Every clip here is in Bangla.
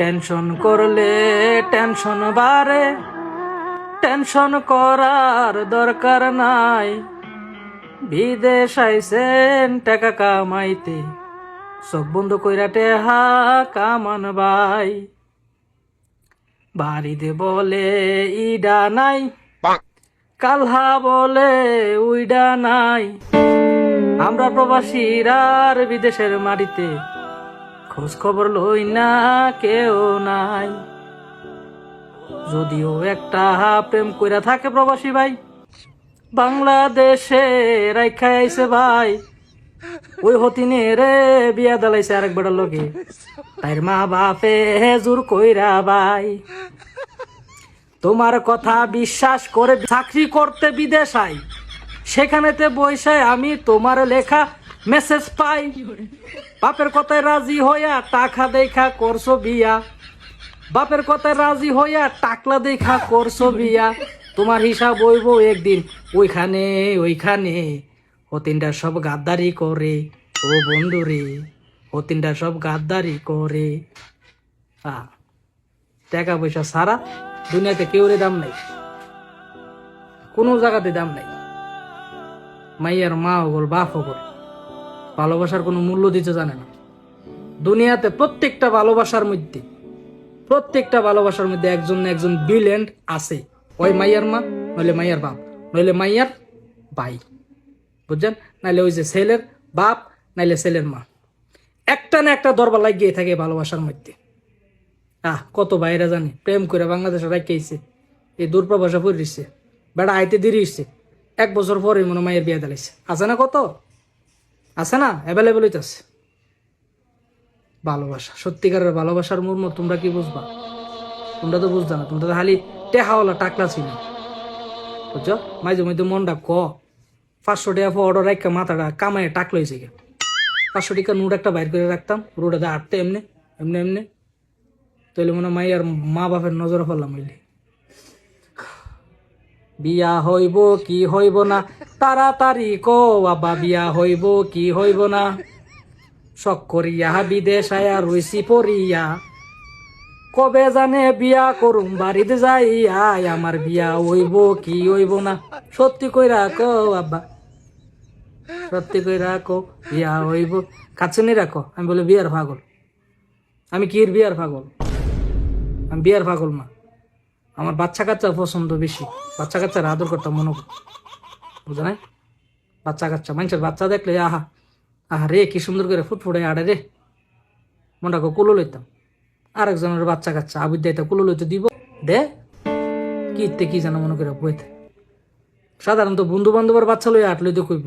টেনশন করলে টেনশন বাড়ে। টেনশন করার দরকার নাই। বিদেশ আইসেন টাকা কামাইতে। সব বন্ধ কইরা টেহা কামান ভাই। বাড়িতে বলে ইডা নাই। কালহা বলে উইডা নাই। আমরা প্রবাসীরার বিদেশের মাটিতে খোঁজ খবর লই না, কেউ নাই। যদিও একটা প্রেম কইরা থাকে প্রবাসী ভাই, বাংলাদেশে রাইখা আইছে ভাই। ওই হতিনে রে বিয়া দালাইছে আরেক বেড়ার লগে। তাইর মা বাপে জোর কইরা ভাই, তোমার কথা বিশ্বাস করে চাকরি করতে বিদেশ আই সেখানেতে বৈশায় আমি তোমার লেখা মেসেজ পাই বাপের কথায় রাজি হইয়া টাকা দেখা করছ বিয়া। বাপের কথায় রাজি হইয়া টাকলা দেখা করছ বিয়া। তোমার হিসাব হইব একদিন ওইখানে ওইখানে। হতিনটা সব গাদ্দারি করে, ও বন্ধু রে। হতিনটা সব গাদ্দারি করে। টাকা পয়সা সারা দুনিয়াতে কেউরে দাম নাই। কোনো জায়গাতে দাম নাই। মাইয়ার মা হগল, বাপ হগল। ভালোবাসার কোনো মূল্য দিতে জানে না। দুনিয়াতে প্রত্যেকটা ভালোবাসার মধ্যে, প্রত্যেকটা ভালোবাসার মধ্যে একজন না একজন বিলেন্ড আছে। ওই মাইয়ার মা, নইলে মাইয়ার বাপ, নইলে মাইয়ার ভাই, বুঝছেন? নাইলে ওই যে ছেলের বাপ, নাইলে ছেলের মা। একটা না একটা দরবার লাগিয়ে থাকে ভালোবাসার মধ্যে। আহ, কত বাইরে জানি, প্রেম করে বাংলাদেশে রাখিয়েছে এই দূরপ্রবাসা পড়িছে বেড়া আইতে দেরি এক বছর পরে মনে মায়ের বিয়ে দিলাইছে। আছে না কত? আছে না? অ্যাভেলেবেল হইতেছে। ভালোবাসা, সত্যিকারের ভালোবাসার মর্ম তোমরা কি বুঝবা? তোমরা তো বুঝতা না, তোমরা তো খালি টেহাওয়ালা টাকলা ছিল। বুঝছ? মাঝে মধ্যে মনটা ক। পাঁচশো টাকা অর্ডার রাখা মাথাটা কামায় টাক লইছে গে পাঁচশো টাকা নোট একটা বাইর করে রাখতাম, রোডে আটতে এমনি এমনি এমনি। তাহলে মনে মাই আর মা বাপের নজর ফেললাম বিয়া হইব কি হইব না তাড়াতাড়ি কো বাবা বিয়া হইব কি হইব না? শখ করিয়া বিদেশ আয়া রইছি পড়িয়া। কবে জানে বিয়া করুম, বাড়িতে যাইয়া আমার বিয়া হইব কি হইব না? সত্যি কইরা কো বাবা সত্যি কইরা কো বিয়া হইব। কাছে নি রাখো, আমি বলে বিয়ার পাগল। আমি কির বিয়ার পাগল? আমি বিয়ার পাগল মা। আমার বাচ্চা কাচ্চা পছন্দ বেশি। বাচ্চা কাচ্চার আদর করতাম মনে কর বুঝা নাই? বাচ্চা কাচ্চা, মানুষের বাচ্চা দেখলে আহা আহা রে, কি সুন্দর করে ফুটফুটে আড়ে রে। মনটাকে কুলো লইতাম। আরেকজনের বাচ্চা কাচ্চা আবির দায়িত্ব কুলো লইতে দিব। দে। কি ইতে কি জানো মনে করে বইতে। সাধারণত বন্ধু বান্ধবের বাচ্চা লইয়া আট লইতে কইব।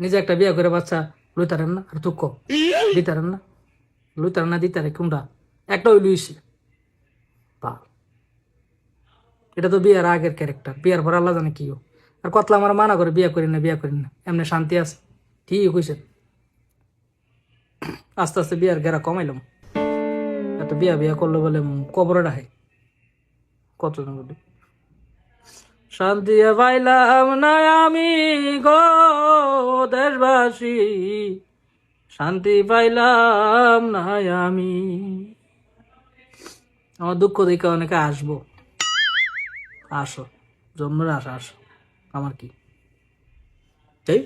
নিজে একটা বিয়ে করে বাচ্চা লইতারেন না, আর তুক দিতারেন না। লইতারেন না, দিতারে কোনটা একটা ওই লইছে বা এটা তো বিয়ার আগের ক্যারেক্টার বিয়ার পর আল্লাহ জানে কিও আর কতলা আমার মানা করে বিয়া করি না, বিয়া করি না। এমনি শান্তি আছে। ঠিক কইছে। আস্তে আস্তে বিয়ার গেরা কমাইলাম। এত বিয়া বিয়া করল বলে কবরে ডাহে কতজন বলি? শান্তি পাইলাম না আমি গো দেশবাসী। শান্তি পাইলাম না আমি। আমার দুঃখ দেখে অনেকে আসব। আসো জন্মের আসা আসো। আমার কি? তাই